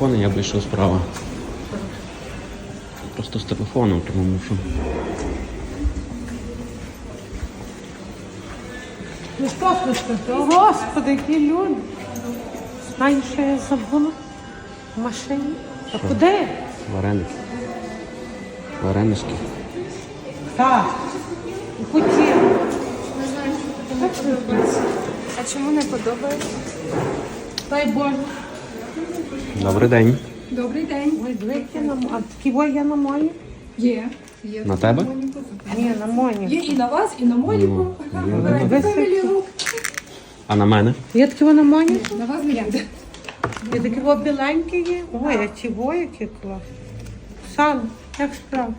Я вийшов справа. Просто з телефоном, тому мушу. Ну що слухайте? Господи, які люди. Знаєш, що я забула в машині? А куди? Вареники. Варенички. Так. У путі. Не знаю, що тобі не подобається. А чому не подобається? Дай Боже. Добрий день. Добрий день. Ой, двійки на А такі во є на моні? Є. Є. На тебе? Ні, на моні. Є і на вас, і на Моніку. Ви Фемілі рук. А на мене? Є такі во на моні? На вас мірянда. Є такі во біленькі є? Ой, а во які клас. Сан, як справа?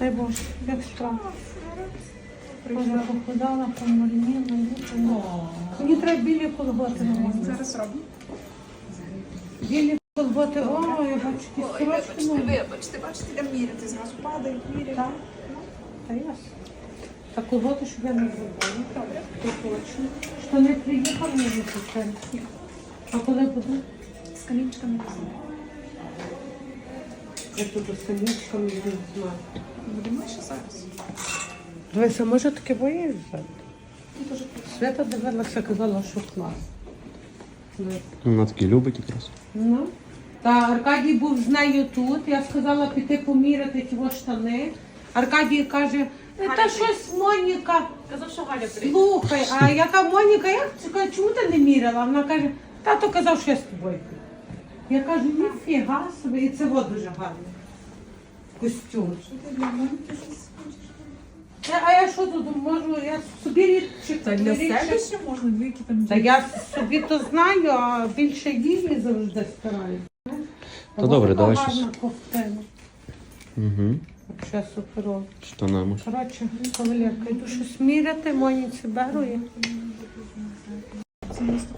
Дай Боже, як справа? Боже, похудала, помарніла. Мені треба білі колготи на моні. Зараз робимо. Білі колготи, о, я бачу, які сорочки нові. вибачте, бачите, де міряти, зразу падають, міряють. Так, та ясно. Так колготи, щоб я не зробила. Добре. То точно. Що не приїхав, не випускає. А коли буду? З камінчиками не знаю. Я тут з самічками не знаю. Будемо ще зараз. Дивися, може таке боїш взяти? Свята дивилася, казала, що клас. Ну, Вона такі любить якраз. Ну. Та Аркадій був з нею тут. Я сказала піти поміряти його штани. Аркадій каже, «Е, та щось Моніка. Казав, що Галя Слухай, а яка Моніка, як кажу, чому ти не міряла? Вона каже, тато казав, що я з тобою. піду». Я кажу, ніфіга собі, і це от дуже гарно. Костюм. Ти для щось хочеш? Е, А я що тут можу? Я собі рідчик. Та для себе ще можна двійки там. Та я собі то знаю, а більше її завжди стараюся. Та добре, давай щось. Гарна ковтина. Угу. Ще суперово. Штанами. Коротше, кавалерка, йду щось міряти, Моніці беру я.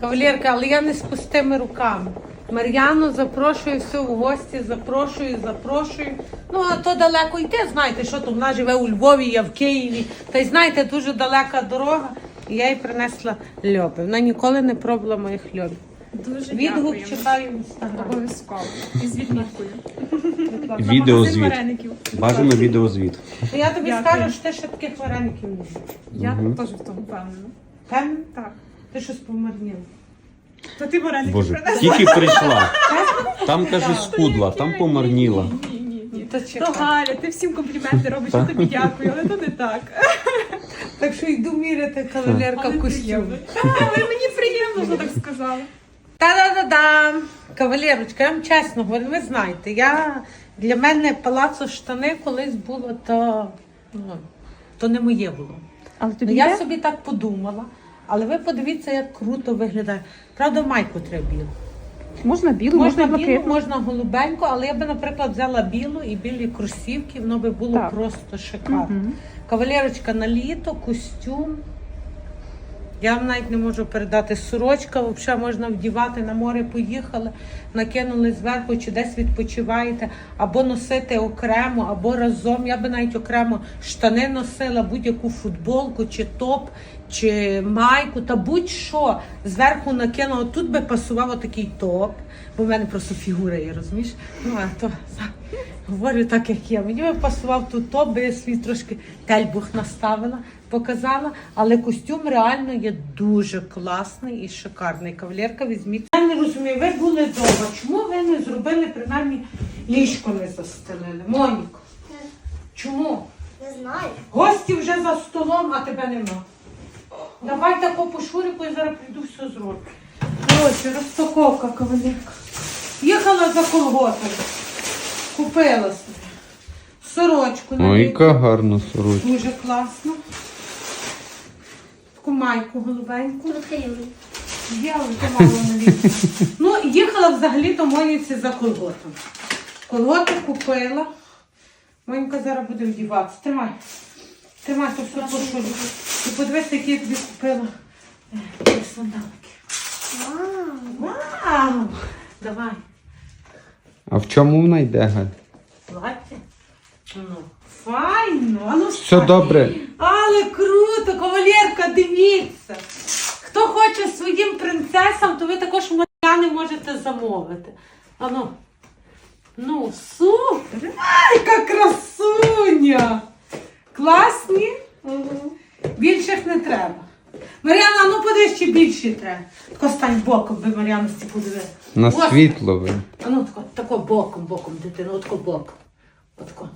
Кавалерка, але я не з пустими руками. Мар'яну запрошую все в гості, запрошую, запрошую. Ну, а то далеко йти, знаєте, що то вона живе у Львові, я в Києві. Та й знаєте, дуже далека дорога. І я їй принесла льоби. Вона ніколи не пробувала моїх льобів. Дуже Відгук дякуємо. читаю в інстаграмі. Обов'язково. І з відміткою. Відеозвіт. вареників. Бажано відеозвіт. Ну, Я тобі Дякую. скажу, що ти ще таких вареників не їш. Я теж в тому впевнена. Певно? Так. Ти щось помарніла. То ти вареники Боже, тільки прийшла. Там каже, схудла, там помарніла. Ні, ні, ні. То То. Галя, ти всім компліменти робиш, я тобі дякую, але то не так. Так що йду міряти кавалерка Але в приємно. Та, Але мені приємно, що так сказала. Та-да-да-дам! Кавалерочка, я вам чесно говорю, ви знаєте, я для мене палацо штани колись було, то, ну, то не моє було. Але Ну, я собі так подумала, але ви подивіться, як круто виглядає. Правда, майку треба білу. можна білу, Можна білу, можна голубеньку, але я би, наприклад, взяла білу і білі кросівки, воно би було Так. просто шикарно. Кавалерочка на літо, костюм. Я вам навіть не можу передати сорочка, взагалі можна вдівати на море, поїхали, накинули зверху, чи десь відпочиваєте, або носити окремо, або разом. Я би навіть окремо штани носила, будь-яку футболку, чи топ, чи майку, та будь-що зверху накинула. Тут би пасував такий топ, бо в мене просто фігура є, розумієш? Ну, а то говорю так, як є. Мені би пасував тут топ, би я свій трошки тельбух наставила, показала, але костюм реально є дуже класний і шикарний. Кавалерка, візьміть. Я не розумію, ви були вдома. Чому ви не зробили, принаймні, ліжко не застелили? Моніко, чому? Не знаю. Гості вже за столом, а тебе нема. Давай тако по шурику і зараз прийду все зроблю. Коротше, розпаковка кавалерка. Їхала за колготами. Купила собі. Сорочку на Ой, яка гарна сорочка. Дуже класно. Таку майку голубеньку. Я вже мало на. Ну, їхала взагалі до Моніці за колготом. Колготи купила. Монька зараз буде вдіватися. Тримай. Тримай, то все пошлю. І подивись, які я тобі купила. е, сандалики. Вау. Вау! Давай. А в чому вона йде, Галь? Плаття. Ну, файно. А ну, Все встань. добре. Але круто, кавалерка, дивіться. Хто хоче своїм принцесам, то ви також не можете замовити. Ану. Ну, супер! Ай, яка красуня! Класні? Більших не треба. Мар'яна, ну подивись, чи більші треба. Тако стань боком, би Мар'яна сті подиви. На Ось. світло ви. А ну тако, тако боком, боком, дитину, отако боком. Отако.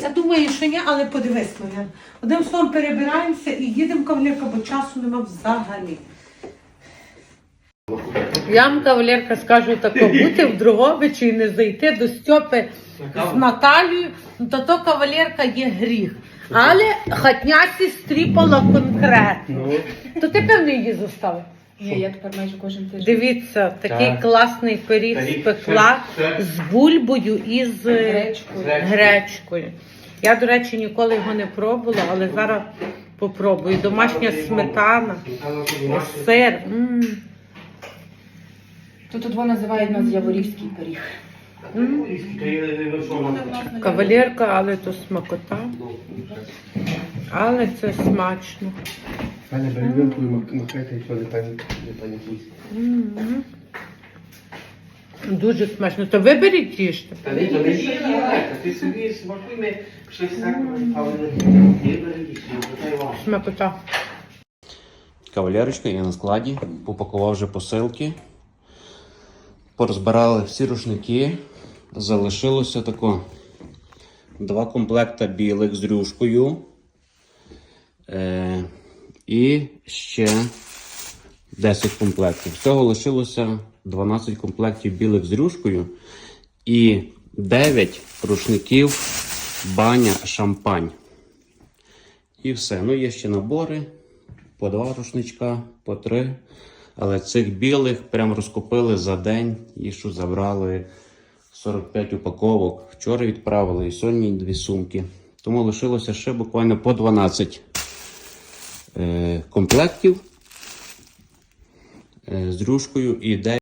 Я думаю, що ні, але подивись, Мар'яна. Одним словом перебираємося і їдемо кавалерка, бо часу нема взагалі. Я вам, кавалерка, скажу тако, бути в Друговичі і не зайти до Стьопи з Наталією, ну, то то кавалерка є гріх. Але хатняці стріпала конкретно. То ти певно її заставив. Ні, я тепер майже кожен тиждень. Дивіться, такий Так. класний пиріг це- це- з бульбою і з Гречкою. гречкою. Я, до речі, ніколи його не пробувала, але зараз попробую. Домашня сметана, сир. М. То тут воно називають нас Яворівський пиріг. Кавалерка, але то смакота. Але це смачно. Пане перевірку макайте, що не пані не Дуже смачно. То виберіть їжте. Та ні, то не є ти собі смакуй щось так, але не беріть, питай вам. Смакота. Кавалерочка, я на складі, попакував вже посилки. Порозбирали всі рушники. Залишилося тако два комплекта білих з рюшкою. Е, і ще 10 комплектів. Всього лишилося 12 комплектів білих з рюшкою і 9 рушників баня шампань. І все. Ну, є ще набори по два рушничка, по три. Але цих білих прям розкупили за день і що забрали 45 упаковок. Вчора відправили і сьогодні дві сумки. Тому лишилося ще буквально по 12 е, комплектів е, з рюшкою і 9